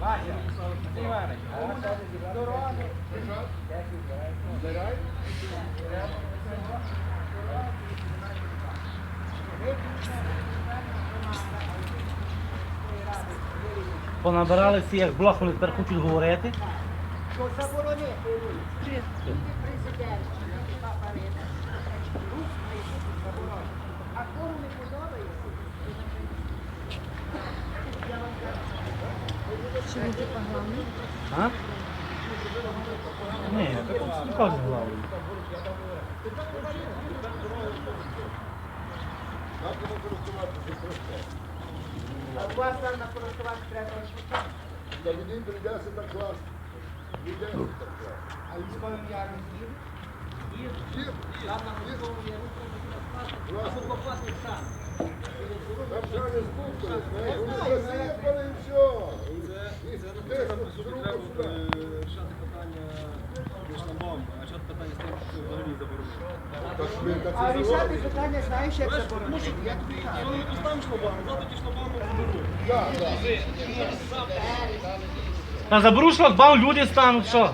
Вася, Іванович, дорога. Понабирали всі, як блох, вони тепер хочуть говорити. А кому не подобається? Я вам кажу? А? Ні, так от кажуть главою. а у вас там на користуванні треба розпочати. Та мені прийдеться так класти. Прийдеться так класти. А військовим яром їм? А питання з тим, що це знаєш, як? Як Що вони шлагбаум, завтра ті шлагбаум заберуть. Та заберуть шлагбаум, люди стануть, що?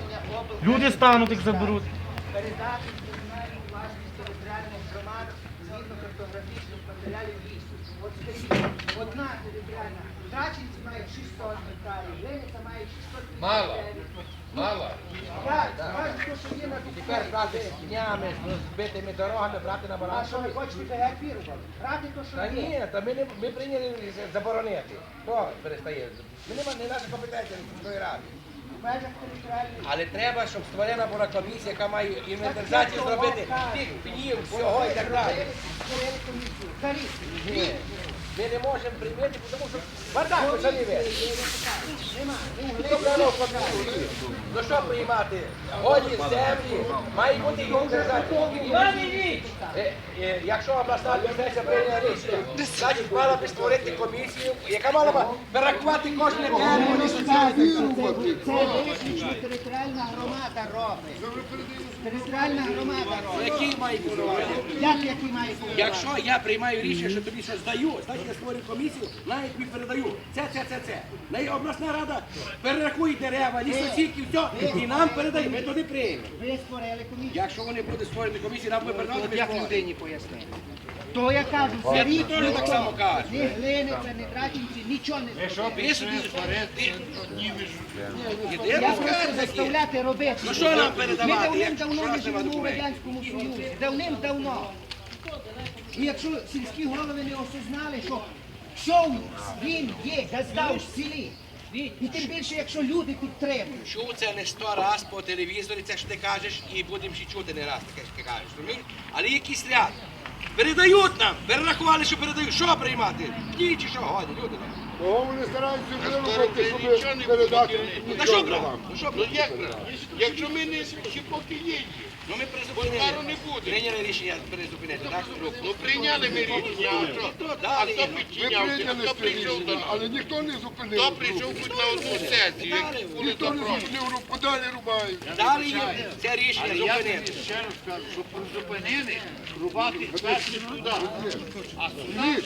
Люди стануть, як заберуть. Передати комунальну власність територіальних громад згідно картографічних матеріалів лісу. От скажіть, одна територіальна, Трачинці має 600 гектарів, Лениця має 600 Мало. Мало. Так, кажуть, то, що є на Тепер брати з днями, з збитими дорогами, брати на А що ви хочете реагувати? Брати то, що Та є. ні, та ми, не, ми прийняли заборонити. Хто перестає? Ми нема, не наша компетенція міської ради. В межах територіальної Але треба, щоб створена була комісія, яка має інвентаризацію зробити тих пнів, всього і так далі. Ні. Ми не можемо прийняти, тому що бардак самі ви. Ну що приймати? Голі землі, має бути інвентаризація. Е, Якщо обласна адміністрація прийняла рішення, значить мала би створити комісію, яка мала б перерахувати кожне дерево. Це виключно територіальна громада робить. Територіальна громада робить. Який має керувати? Як який має бути? Якщо я приймаю рішення, що тобі щось даю, значить я створюю комісію, навіть тобі передаю. Це, це, це, це. На її обласна рада перерахує дерева, лісосіки, все, і нам передає. Ми туди приймемо. Ви створили комісію. Якщо вони будуть створені комісії, нам буде передати. ми Як людині пояснити? То я кажу, це Я рік. теж так само кажу. Ні глиниця, ні трачинці, нічого не зробили. Іди, Я просто заставляти робити. Ну, що нам Ми давним-давно не живемо у? Радянському Союзі. Давним-давно. І якщо сільські голови не осознали, що що він є, газда в селі. І тим більше, якщо люди підтримують. Чув це не сто раз по телевізорі, це що ти кажеш, і будемо ще чути не раз таке, що ти кажеш. розумієш? Але якийсь ряд. Передають нам, перерахували, що передають. Що приймати? Ні, чи що годі, люди. Того вони стараються вирубати, щоб передати Ну та що нічого брати? Ну що Ну брати? як брати? Якщо ми не ще поки є. Ну ми призупинили. Не буде. Прийняли рішення призупинити, так? Ну прийняли ми рішення, а що? То А далі. хто Ви підчинявся? прийняли Хто це прийшов до рішення, нас? але ніхто не зупинив. Хто прийшов хоч на одну сесію, як були Ніхто не зупинив рух, подалі рубають. Далі це рішення зупинити. ще раз кажу, що призупинили рубати перші туди. А Ніж.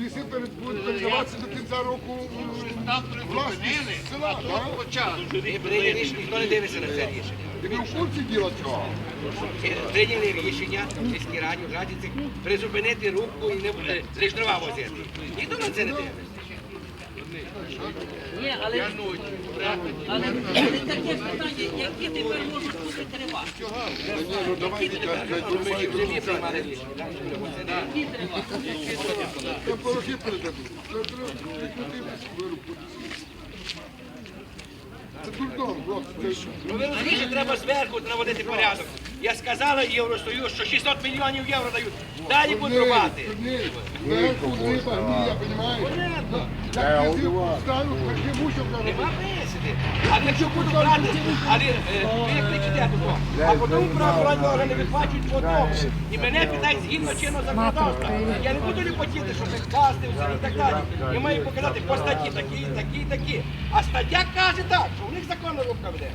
Ліси перед- будуть передаватися до кінця року. м, там призупинили, а тут почали. Ми прийняли рішення, ніхто не дивиться на це рішення. Ви в курсі діла цього? Прийняли рішення в міській раді, в Жадівці, призупинити рубку і не е, лиш дрова возити. Ніхто на це не дивиться. Ні, але, але, але таке питання, які тепер можуть бути ні, ну та- Ми ще в землі приймали рішення. так, що це не- Які тривати? Та порохи передадуть. Треба прекратити вирубку. Це дурдом, блок. Розумієте, треба зверху наводити порядок. Я сказала Євросоюз, що 600 мільйонів євро дають. Далі будуть рубати. Понятно. Як Нема висити. Але якщо буду брати, але е, ви кричите тут, а потім правоохоронні органи відплачують по одному. І мене питають згідно чинного законодавства. Я не буду ліпотіти, що це касти все і так далі. Я маю показати по статті такі, такі, такі. А стаття каже так, що у них законна рубка веде.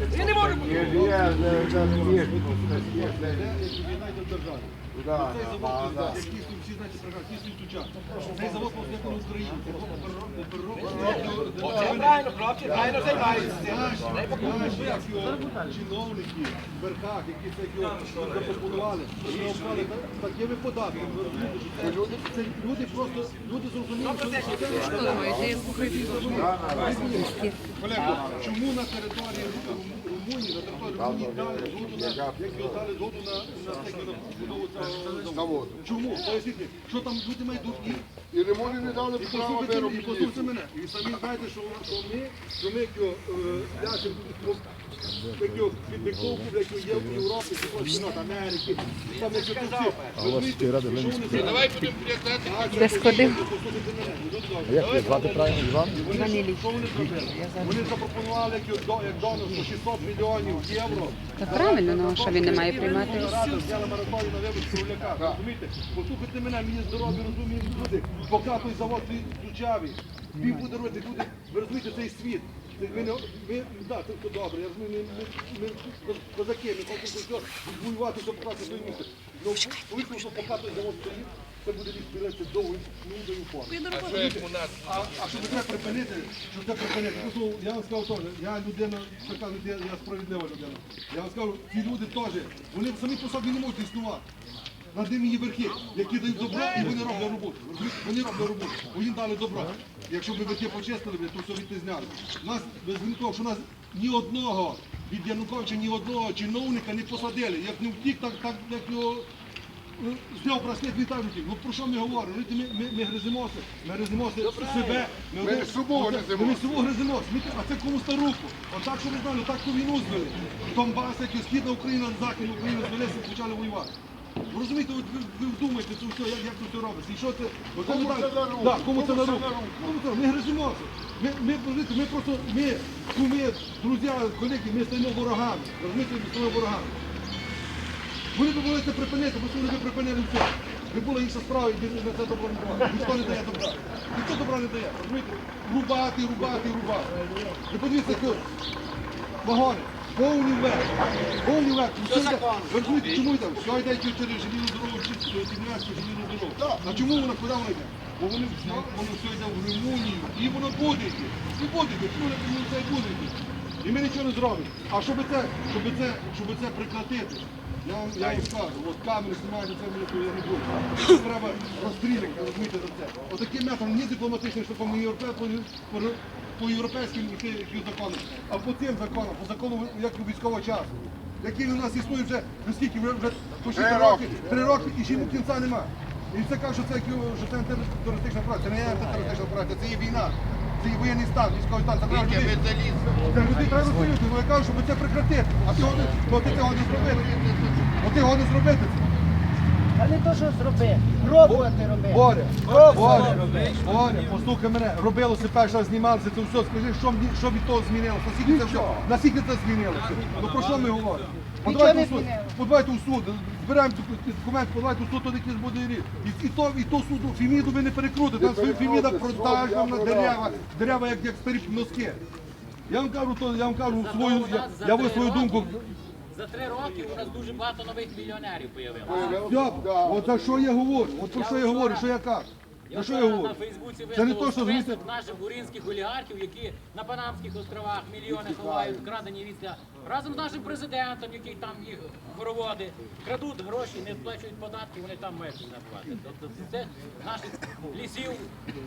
Я не можу бути. Цей завод, який всі знаєте. Цей завод на Україні. Оце правильно, хлопці, правильно займаються. Дай Бог Знаєш, як його чиновники в верхах, які це його запропонували, вони обрали такими податками. Це люди, просто, люди зрозуміли, що це Олег, чому на території Румунії, дали згоду на, як дали згоду на, на будову цього заводу? Чому? Поясніть, мені, що там люди мають тут і І ремонти не дали і права послухайте, і виробити. послухайте мене. І самі знаєте, що, що ми, що ми як його, е, ну, як його як його є в Європі, Америки, там як тут всі. Розумієте, що вони зробили? Давай будемо прятати. Де сходив? Як тебе звати правильно Іван? Що вони зробили? Вони запропонували як, його до- як 600 мільйонів євро. Та правильно, ну що він не має приймати? Рада взяла марафон на вибір Кругляка. Розумієте? Послухайте мене, мені здорові, розумні люди. Поки той завод звучавий, він буде робити, буде, ви розумієте, цей світ. Це Ми, не, ми, да, це, це добре, я розумію, ми, ми, ми козаки, ми хочемо все воювати, щоб покласти своє місце. Ну, повісно, що поки той завод стоїть, це буде відстрілятися довгою нудою формою. А що як у нас? А, а щоб це припинити, щоб це припинити, ну, ну, я вам скажу теж, я людина, така людина, я справедлива людина. Я вам скажу, ці люди теж, вони самі по собі не можуть існувати. Над ними є верхи, які дають добро і вони роблять роботу. Розумієте? Вони роблять роботу, бо їм дали добро. Якщо б верхи почистили, б, то все від зняли. Нас, без того, що нас ні одного від Януковича, ні одного чиновника не посадили. Як не втік, так, так як його Зняв браслет вітальників. Ну про що ми говоримо? Ми, ми, ми, ми гризимося, ми гризимося себе. Ми один- собою оце- гризимося. Ми собою гризимося. Ми- А це комусь на руку. Отак, що ви знали, так ту війну звели. Донбас, як і Східна Україна, Західна Україна звелися і почали воювати. Ви розумієте, от ви, ви вдумаєте це все, як, як це все робиться. І що це? Оце Кому ми це на руку? Да, кому це Кому це на руку? Кому це? Ми гризимося. Ми, ми, розумієте, ми просто, ми, куми, друзі, колеги, ми стаємо ворогами. Розумієте, ми стаємо ворогами. Вони це припинити, бо вони припинили все. Не було інша справа, і на це добро не давали. Ніхто не дає добра. Ніхто добра не дає. Розумієте? Рубати, рубати, рубати. І подивіться, які вагони. Повні вверх. Повні вверх. Ви розумієте, чому йде? Все йде через желізну дорогу, чи Тім'янську желізну дорогу. А чому вона куди вона йде? Бо вони, все- воно все йде в Румунію. І воно буде йти. І буде йти. Чому воно це і буде йти? І ми нічого не зробимо. А щоб це, щоб це, щоб це прекратити, я вам, я вам скажу, от камери знімають, це мені я не буду. Треба розстріляти, розумієте, за це. Отаким методом, не дипломатичним шляхом, не європе, по, по, по європейським законам, а по цим законам, по закону як військового часу. Який у нас існує вже, вже скільки, вже, вже Три три роки. роки, три роки і ще йому кінця немає. І це кажуть, що це, що це антитерористична операція. Це не антитерористична операція, це є війна. Є воєнний стан, військовий стан. Треба людей- це людей треба розуміти, вони я кажу, щоб це прекратити. А ти його не зробити. А ти гони зробити це. А не то, що зроби, пробувати робити. Боря, Боря, Боря, послухай мене, робилося перший раз знімалося, це все, скажи, що, мені- що від того змінилося, наскільки це все, наскільки це змінилося. Ну про що ми говоримо? Подавайте не у суд, змінилося. подавайте у суд, збираємо доку- документ, подавайте у суд, то якийсь буде рік. І, і, то, і то суду, фіміду ви не перекрутите, там свою фіміда продаж вам на дерева, дерева як, як старі носки. Я вам кажу, то, я вам кажу свою, я, я ви свою думку. За три роки у нас дуже багато нових мільйонерів появилося. За що я говорю, от про що я говорю, що я кажу. Я що я вчора говорю? на Фейсбуці Це не виставив то, що список наших урінських олігархів, які на Панамських островах мільйони ховають, вкрадені війська. Разом з нашим президентом, який там їх хороводи, крадуть гроші, не сплачують податки, вони там мешкають зарплати. Тобто це наших лісів,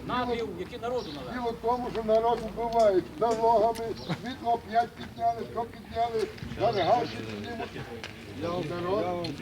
надрів, які народу належать. Діло в тому, що народ вбивають налогами, світло 5 підняли, що підняли, зараз гроші піднімуть. Я вам, вам